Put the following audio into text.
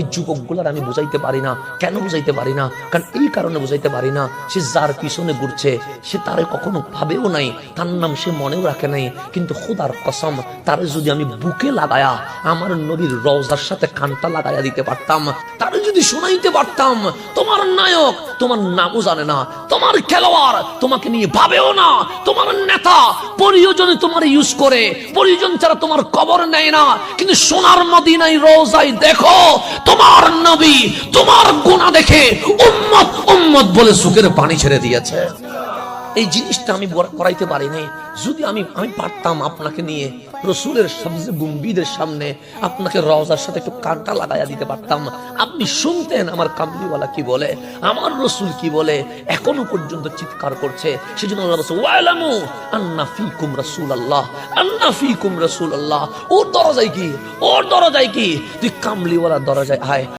এই যুবকগুলার আমি বুঝাইতে পারি না। কেন বুঝাইতে পারি না? কারণ এই কারণে বুঝাইতে পারি না, সে যার পিছনে ঘুরছে, সে তারে কখনো ভাবেও নাই, তার নাম সে মনেও রাখে নাই। কিন্তু খুদার কসম, তারে যদি আমি বুকে লাগায়া, আমার নবীর রওজার সাথে কানটা লাগায়া দিতে পারতাম, তারে যদি শোনাইতে পারতাম, তোমার নায়ক তোমার নামও জানে না, তোমার খেলোয়াড় তোমাকে নিয়ে ভাবেও না, তোমার নেতা প্রয়োজনে তোমার ইউজ করে, প্রয়োজন ছাড়া তোমার কবর নেয় না, কিন্তু সোনার মদিনায় রোজায় দেখো নবী, তোমার গুণা দেখে উম্মত উম্মত বলে সুখের পানি ছেড়ে দিয়েছে। এই জিনিসটা আমি করাইতে পারিনি। যদি আমি আমি পারতাম আপনাকে নিয়ে, রসুলের সবচেয়ে বুম্বিদের সামনে, আপনাকে রওজার সাথে একটু কানটা লাগাইয়া দিতে পারতাম। আপনি শুনতেন আমার কামলিওয়ালা কি বলে, আমার রসুল কি বলে, এখনও পর্যন্ত চিৎকার করছে। সেজন্য আল্লাহ ওয়ালামু আন্না ফিকুম রাসূলুল্লাহ, আন্না ফিকুম রাসূলুল্লাহ। ওর দরজায় কি? ওর দরজায় কি? তুই কামলিওয়ালা দরজায় আয়।